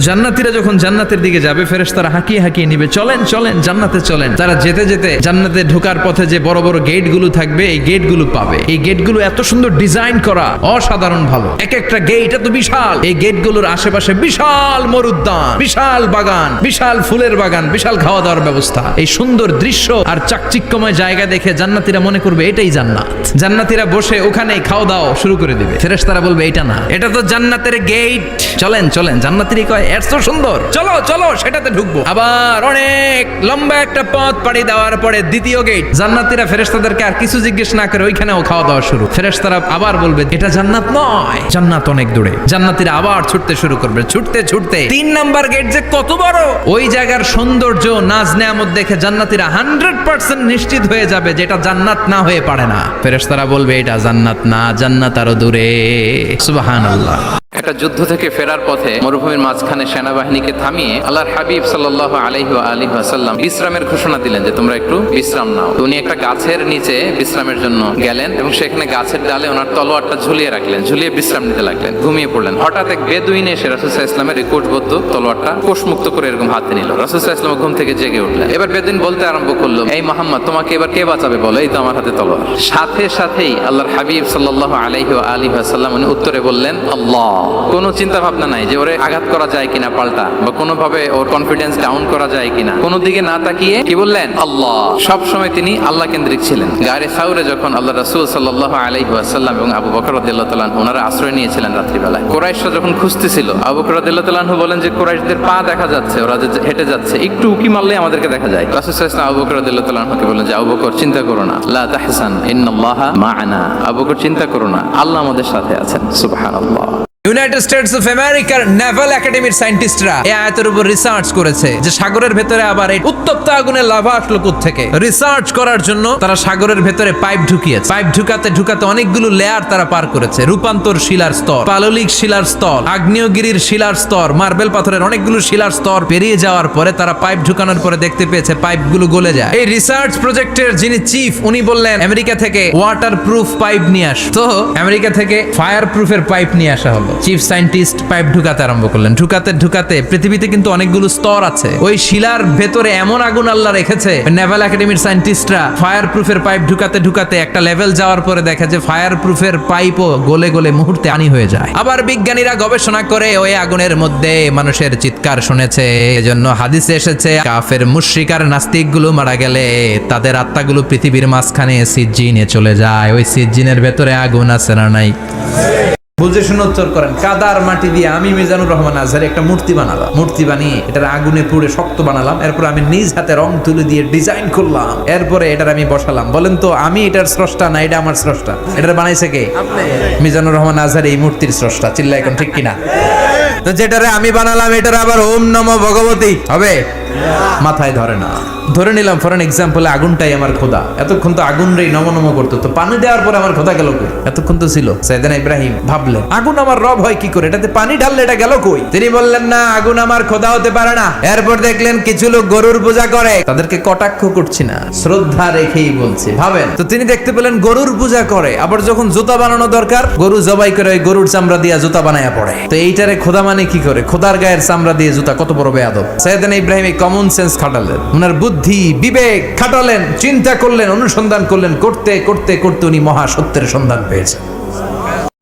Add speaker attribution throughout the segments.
Speaker 1: জান্নাতীরা যখন জান্নাতের দিকে যাবে, ফেরেশতারা হাঁকিয়ে হাঁকিয়ে নিবে, চলেন চলেন, জান্নাতে চলেন। তারা যেতে যেতে জান্নাতে ঢোকার পথে যে বড় বড় গেটগুলো থাকবে, এই গেটগুলো পাবে। এই গেটগুলো এত সুন্দর ডিজাইন করা, অসাধারণ ভালো। এক একটা গেট এত বিশাল। এই গেটগুলোর আশেপাশে বিশাল মরুদ্যান, বিশাল বাগান, বিশাল ফুলের বাগান, বিশাল খাওয়া দাওয়ার ব্যবস্থা। এই সুন্দর দৃশ্য আর চাকচিক্যময় জায়গা দেখে জান্নাতীরা মনে করবে, এটাই জান্নাত। জান্নাতীরা বসে ওখানে খাওয়া দাওয়া শুরু করে দিবে। ফেরেশতারা বলবে, এটা না, এটা তো জান্নাতের গেট। চলেন চলেন, জান্নাতিরই কয় এত সুন্দর। চলো চলো, সেটাতে ঢুকবো। আবার অনেক লম্বা একটা পথ পাড়ি দেওয়ার পরে দ্বিতীয় গেট জান্নাতিরা ফেরেশতাদেরকে আর কিছু জিজ্ঞেস না করে ওইখানেও খাওয়া দাওয়া শুরু। ফেরেশতারা আবার বলবে, এটা জান্নাত নয়। জান্নাত অনেক দূরে। জান্নাতিরা আবার ছুটতে শুরু করবে। ছুটতে ছুটতে তিন নাম্বার গেট যে কত বড়! ওই জায়গার সৌন্দর্য, নাজ নেয়ামত দেখে জান্নাতিরা হান্ড্রেড পার্সেন্ট নিশ্চিত হয়ে যাবে যেটা জান্নাত না হয়ে পারে না। ফেরেশতারা বলবে, এটা জান্নাত না, জান্নাত আরও দূরে। সুবহানাল্লাহ।
Speaker 2: একটা যুদ্ধ থেকে ফেরার পথে মরুভূমির মাঝখানে সেনাবাহিনীকে থামিয়ে আল্লাহর হাবিব সাল্লাহ আলহি আলী আসাল্লাম বিশ্রামের ঘোষণা দিলেন যে তোমরা একটু বিশ্রাম নাও। উনি একটা গাছের নিচে বিশ্রামের জন্য গেলেন এবং সেখানে গাছের ডালে ওনার তলোয়ারটা ঝুলিয়ে রাখলেন, ঝুলিয়ে বিশ্রাম নিতে লাগলেন, ঘুমিয়ে পড়লেন। হঠাৎ এক বেদুইন এসে রাসুসাহ ইসলামের কোটবদ্ধ তলোয়ারটা কোষমুক্ত করে এরকম হাতে নিল। রাসুসাহ ইসলাম ঘুম থেকে জেগে উঠলেন। এবার বেদিন বলতে আরম্ভ করল, এই মোহাম্মদ, তোমাকে এবার কে বাঁচাবে বলো? এই তো আমার হাতে তলোয়ার। সাথে সাথেই আল্লাহর হাবিব সাল্লাহ আলহি আলী আসাল্লাম উনি উত্তরে বললেন, আল্লাহ। কোনো চিন্তা ভাবনা নাই যে ওরে আঘাত করা যায় কিনা পাল্টা বা কোনোভাবে ওর কনফিডেন্স ডাউন করা যায় কিনা। কোনো দিকে না তাকিয়ে কি বললেন? আল্লাহ। সব সময় তিনি আল্লাহ কেন্দ্রিক ছিলেন। গাড়ি সাউরে যখন আল্লাহ রাসূল সাল্লাল্লাহু আলাইহি ওয়াসাল্লাম এবং আবু বকর রাদিয়াল্লাহু ওনারা আশ্রয় নিয়েছিলেন রাত্রিবেলায়, কুরাইশরা যখন খুঁজতেছিল, আবু বকর রাদিয়াল্লাহু তাআলা বলেন যে কুরাইশদের পা দেখা যাচ্ছে, ওরা যে হেঁটে যাচ্ছে, একটু উকি মারলে আমাদেরকে দেখা যায়। রাসূল আলাইহি আবু বকর রাদিয়াল্লাহু তাআলা বলেন যে, আবু বকর, চিন্তা করো না। লা তাহসান, ইন্নাল্লাহা মা'ানা। আবু বকর, চিন্তা করো না। আল্লাহ আমাদের সাথে আছেন। সুবহানাল্লাহ।
Speaker 1: ইউনাইটেড স্টেটস অফ আমেরিকার নেভাল একাডেমির সায়েন্টিস্টরা এই আয়াতের উপর রিসার্চ করেছে যে সাগরের ভেতরে আবার এই উত্তপ্ত আগুনের লাভা আসলো থেকে রিসার্চ করার জন্য তারা সাগরের ভেতরে পাইপ ঢুকিয়েছে। পাইপ ঢুকাতে ঢুকাতে অনেকগুলো লেয়ার তারা পার করেছে। রূপান্তর শিলার স্তর, পাললিক শিলার স্তর, আগ্নেয়গিরির শিলার স্তর, মার্বেল পাথরের অনেকগুলো শিলার স্তর পেরিয়ে যাওয়ার পরে তারা পাইপ ঢুকানোর পরে দেখতে পেয়েছে পাইপগুলো গলে যায়। এই রিসার্চ প্রজেক্টের যিনি চিফ উনি বললেন, আমেরিকা থেকে ওয়াটার প্রুফ পাইপ নিয়ে আস। তো আমেরিকা থেকে ফায়ার প্রুফের পাইপ নিয়ে আসা হলো। চিফ সায়েন্টিস্ট পাইপ ঢুকাতে আরম্ভ করলেন। ঢুকাতে ঢুকাতে পৃথিবীতে কিন্তু অনেকগুলো স্তর আছে। ওই শিলার ভেতরে এমন আগুন আল্লাহ রেখেছে নেভাল একাডেমির সায়েন্টিস্টরা ফায়ার প্রুফের পাইপ ঢুকাতে ঢুকাতে একটা লেভেল যাওয়ার পরে দেখে যে ফায়ার প্রুফের পাইপও গলে গলে মুহূর্তে আনি হয়ে যায়। আবার বিজ্ঞানীরা গবেষণা করে ওই আগুনের মধ্যে মানুষের চিৎকার শুনেছে। এজন্য হাদিসে এসেছে, কাফের মুশরিকার নাস্তিকগুলো মারা গেলে তাদের আত্মাগুলো পৃথিবীর মাঝখানে সিজ্জিনে চলে যায়। ওই সিজ্জিনের ভেতরে আগুন আছে না নাই? বুঝে শুনে উত্তর করেন কাদার মাটি দিয়ে আমি মিজানুর রহমান আজহার একটা মূর্তি বানালাম। মূর্তি বানিয়ে এটার আগুনে পুড়ে শক্ত বানালাম এরপর আমি নিজ হাতে রং তুলে দিয়ে ডিজাইন করলাম। এরপরে এটার আমি বসালাম। বলেন তো আমি এটার স্রষ্টা না এটা আমার স্রষ্টা? এটার বানাইছে কে? মিজানুর রহমান আজহার এই মূর্তির স্রষ্টা। চিল্লা এখন ঠিক কিনা? তো যেটারে আমি বানালাম এটার আবার ওম নম ভগবতী। হবে? মাথায় ধরে না। ধরে নিলাম ফর এক্সাম্পল আগুনটাই আমার খোদা। এতক্ষণ তো আগুন রে নম নম করতো। তো পানি দেওয়ার পরে আমার খোদা গেল কই? এতক্ষণ তো ছিল। সাইদানা ইব্রাহিম ভাবলেন আগুন আমার রব হয় কি করে? এটাতে পানি ঢাললে এটা গেল কই? তিনি বললেন, না, আগুন আমার খোদা হতে পারে না। এরপর দেখলেন, কিছু লোক গরুর পূজা করে। তাদেরকে কটাক্ষ করছি না। শ্রদ্ধা রেখেই বলছি, ভাবেন? তো তিনি দেখতে পেলেন, গরুর পূজা করে। আবার যখন জুতা বানানো দরকার, গরু জবাই করে গরুর চামড়া দিয়ে জুতা বানায়া পড়ে। তো এইটারে খোদা মানে কি করে? খোদার গায়ের চামড়া দিয়ে জুতা, কত বড় বেয়াদব। সাইদানা ইব্রাহিম এই কমন সেন্স খাটালেন। ওনার বুদ্ধি, বিবেক খাটালেন, চিন্তা করলেন, অনুসন্ধান করলেন, করতে করতে করতে উনি মহাসত্যের সন্ধান পেয়েছেন।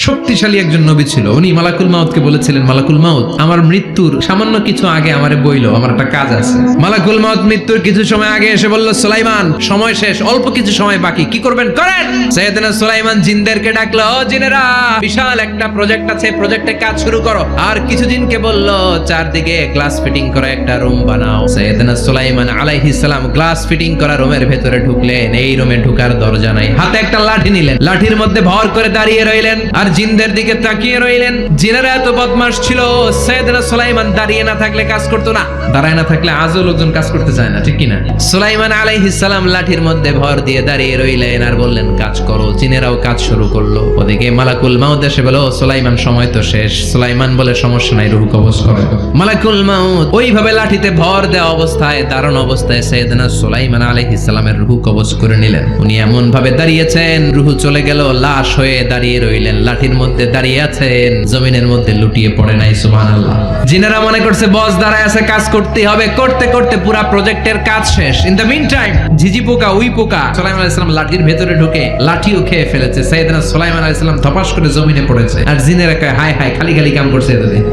Speaker 1: শক্তিশালী একজন নবী ছিল। উনি মালাকুল মাউদকে বলেছিলেন, মালাকুল মাউদ আমার মৃত্যুর সামান্য কিছু আগে আমারে বইলো, আমার একটা কাজ আছে। মালাকুল মাউদ মৃত্যুর কিছু সময় আগে এসে বলল, সুলাইমান, সময় শেষ, অল্প কিছু সময় বাকি, কি করবেন? করেন! সৈয়দনা সুলাইমান জিনদেরকে ডাকলো, ও জিনেরা, বিশাল একটা প্রজেক্ট আছে, প্রজেক্টে কাজ শুরু করো। আর কিছু জিনকে বলল, চারদিকে গ্লাস ফিটিং করা একটা রুম বানাও। সৈয়দনা সুলাইমান আলাইহিস সালাম গ্লাস ফিটিং করা রুমের ভেতরে ঢুকলেন, এই রুমে ঢুকার দরজা নাই। হাতে একটা লাঠি নিলেন, লাঠির মধ্যে ভর করে দাঁড়িয়ে রইলেন। আর জিনদের দিকে তাকিয়ে রইলেন। জিনেরা এত বদমাস ছিল, সৈয়দনা সুলাইমান দাঁড়িয়ে না থাকলে কাজ করতো না। দাঁড়ায় না থাকলে আজও লোকজন কাজ করতে চায় না, ঠিক কিনা? সুলাইমান আলাইহিস সালাম লাঠির মধ্যে ভর দিয়ে দাঁড়িয়ে রইলেন আর বললেন, কাজ করো। জিনেরাও কাজ শুরু করল। ওদিকে মালাকুল মাউদ এসে বলো সুলাইমান, সময় তো শেষ। সুলাইমান বলে, সমস্যা নাই, রুহু কবজ করো। মালাকুল মাউদ ওইভাবে লাঠিতে ভর দেওয়া অবস্থায়, দারুণ অবস্থায় সৈয়দনা সুলাইমান আলাইহিস সালামের রুহু কবজ করে নিলেন। উনি এমন ভাবে দাঁড়িয়েছেন, রুহু চলে গেল, লাশ হয়ে দাঁড়িয়ে রইলেন লাঠি লাঠির মধ্যে দাঁড়িয়ে আছেন, জমিনের মধ্যে লুটিয়ে পড়ে নাই সুমান আল্লাহ জিনারা মনে করছে, বস দাঁড়ায় আছে, কাজ করতে হবে, করতে করতে পুরা প্রজেক্টের কাজ শেষ। ইন দ্য মিন টাইম ঝিঝি পোকা, উই পোকা। সোলাইমান আলাইসালাম সালাম লাঠির ভেতরে ঢুকে লাঠিও খেয়ে ফেলেছে। সাইদানা সোলাইমান আলাইসালাম সালাম ধপাস করে জমিনে পড়েছে। আর জিনেরা কয় হাই হাই খালি খালি কাম করছে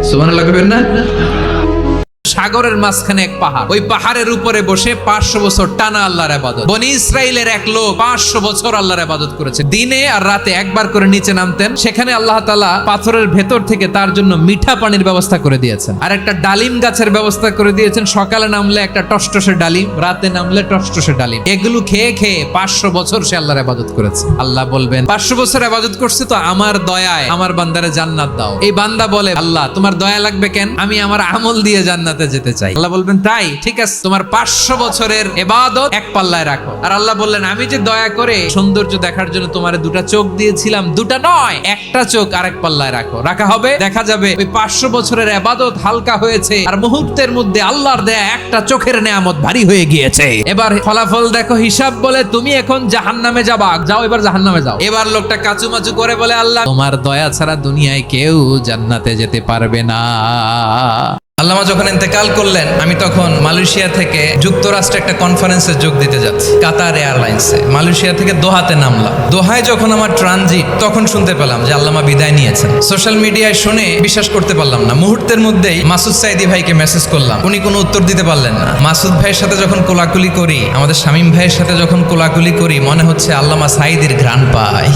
Speaker 1: সুমান আল্লাহ না? সাগরের মাঝখানে এক পাহাড়। ওই পাহাড়ের উপরে বসে পাঁচশো বছর টানা আল্লাহর আবাদত। বনি ইসরায়েলের এক লোক পাঁচশো বছর আল্লাহর আবাদত করেছে। দিনে আর রাতে একবার করে নিচে নামতেন। সেখানে আল্লাহ তালা পাথরের ভেতর থেকে তার জন্য মিঠা পানির ব্যবস্থা করে দিয়েছেন। আর একটা ডালিম গাছের ব্যবস্থা করে দিয়েছেন। সকালে নামলে একটা টসটসে ডালিম, রাতে নামলে টসটসে ডালিম। এগুলো খেয়ে খেয়ে পাঁচশো বছর সে আল্লাহর আবাদত করেছে। আল্লাহ বলবেন, পাঁচশো বছর আবাদত করছে তো আমার দয়ায়। আমার বান্দারে জান্নাত দাও। এই বান্দা বলে, আল্লাহ, তোমার দয়া লাগবে কেন? আমি আমার আমল দিয়ে জান্নাতে যেতে চাই। আল্লাহ বলবেন, তাই, ঠিক আছে। তোমার পাঁচশো বছরের এবাদত এক পাল্লায় রাখো। আর আল্লাহ বললেন, আমি যে দয়া করে সৌন্দর্য দেখার জন্য তোমার দুটা চোখ দিয়েছিলাম, দুটা নয়, একটা চোখ আরেক পাল্লায় রাখো। রাখা হবে, দেখা যাবে, ওই পাঁচশো বছরের এবাদত হালকা হয়েছে, আর মুহূর্তের মধ্যে আল্লাহর দেয়া একটা চোখের নেয়ামত ভারী হয়ে গিয়েছে। এবার ফলাফল দেখো, হিসাব বলে, তুমি এখন জাহান্নামে যাবা। যাও, এবার জাহান্নামে যাও। এবার লোকটা কাচুমাচু করে বলে, আল্লাহ, তোমার দয়া ছাড়া দুনিয়ায় কেউ জান্নাতে যেতে পারবে না। আল্লামা যখন ইন্তেকাল করলেন, আমি তখন মালয়েশিয়া থেকে যুক্তরাষ্ট্রে একটা কনফারেন্সে যোগ দিতে যাচ্ছি, কাতার এয়ারলাইন্সে। মালয়েশিয়া থেকে দোহাতে নামলাম। দোহায় যখন আমার ট্রানজিট তখন শুনতে পেলাম যে আল্লামা বিদায় নিয়েছেন। সোশ্যাল মিডিয়ায় শুনে বিশ্বাস করতে পারলাম না। মুহূর্তের মধ্যেই মাসুদ সাইদি ভাইকে মেসেজ করলাম। উনি কোনো উত্তর দিতে পারলেন না। মাসুদ ভাইয়ের সাথে যখন কোলাকুলি করি, আমাদের শামীম ভাইয়ের সাথে যখন কোলাকুলি করি, মনে হচ্ছে আল্লামা সাইদির ঘ্রাণ পাই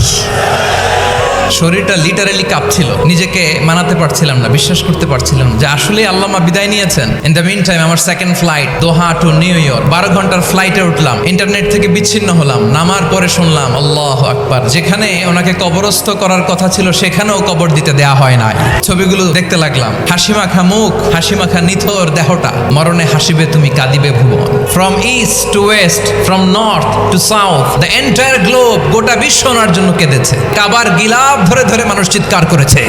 Speaker 1: শরীরটা লিটারালি কাঁপছিল। নিজেকে মানাতে পারছিলাম না, বিশ্বাস করতে পারছিলাম যে আসলে আল্লামা বিদায় নিয়েছেন। ইন দ্য মিন টাইম আমার second flight Doha to New York বারো ঘণ্টার ফ্লাইটে উঠলাম। ইন্টারনেট থেকে বিচ্ছিন্ন হলাম। নামার পরে শুনলাম, আল্লাহ আকবার। যেখানে ওনাকে কবরস্থ করার কথা ছিল, সেখানেও কবর দিতে দেয়া হয় নাই। ছবিগুলো দেখতে লাগলাম। হাসি মাখা মুখ হাসি মাখা নিথর দেহটা। মরণে হাসিবে তুমি, কাঁদিবে ভুবন। From east to west from north to south the entire globe গোটা বিশ্ব ওনার জন্য কেঁদেছে। কাবার গিলাপ ধরে ধরে মানুষ চিৎকার করেছে।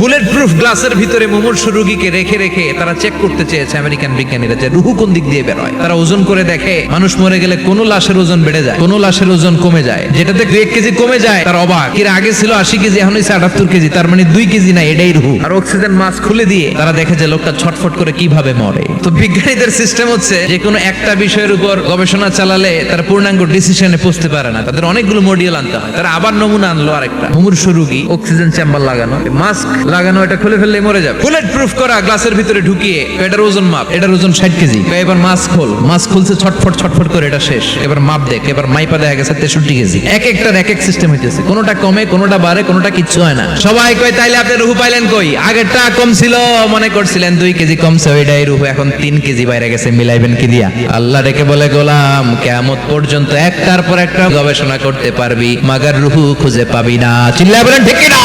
Speaker 1: বুলেট প্রুফ গ্লাসের ভিতরে মুমূর্ষ রোগীকে রেখে রেখে তারা চেক করতে চেয়েছে আমেরিকান বিজ্ঞানীরা যে রুহু কোন দিক দিয়ে বেরোয়। তারা ওজন করে দেখে, মানুষ মরে গেলে কোন লাশের ওজন বেড়ে যায়, কোন লাশের ওজন কমে যায়। যেটাতে দুই এক কেজি কমে যায়, তার অবাক। এর আগে ছিল আশি কেজি, এখন হয়েছে আটাত্তর কেজি, তার মানে দুই কেজি না, এটাই রুহু। আর অক্সিজেন মাস্ক খুলে দিয়ে তারা দেখে যে লোকটা ছটফট করে কীভাবে মরে। তো বিজ্ঞানীদের সিস্টেম হচ্ছে, যে কোনো একটা বিষয়ের উপর গবেষণা চালালে তারা পূর্ণাঙ্গ ডিসিশনে পৌঁছতে পারে না। তাদের অনেকগুলো মডিউল আনতে হয়। তারা আবার নমুনা আনলো আরেকটা। মুমূর্ষ রোগী অক্সিজেন চেম্বার লাগানো মাস্ক লাগানো এটা খুলে ফেললে মরে যাবে। বুলেট প্রুফ করা গ্লাসের ভিতরে ঢুকিয়ে এটার ওজন মাপ এটার ওজন ষাট কেজি। এবার মাস্ক খোল মাস্ক খুলছে ছটফট ছটফট করে এটা শেষ। এবার মাপ দেখ এবার মাইপা দেখা গেছে তেষট্টি কেজি। এক একটার এক এক সিস্টেম হইতেছে। কোনোটা কমে কোনোটা বাড়ে কোনোটা কিচ্ছু হয় না। সবাই কয় তাইলে আপনি রুহু পাইলেন কই? আগেরটা কম ছিল মনে করছিলেন দুই কেজি কমছে ওইটাই রুহু এখন তিন কেজি বাইরে গেছে মিলাইবেন কি দিয়া? আল্লাহ ডেকে বলে গোলাম কেমত পর্যন্ত একটার পর একটা গবেষণা করতে পারবি মাগার রুহু খুঁজে পাবি না। চিল্লা বলেন ঠিক না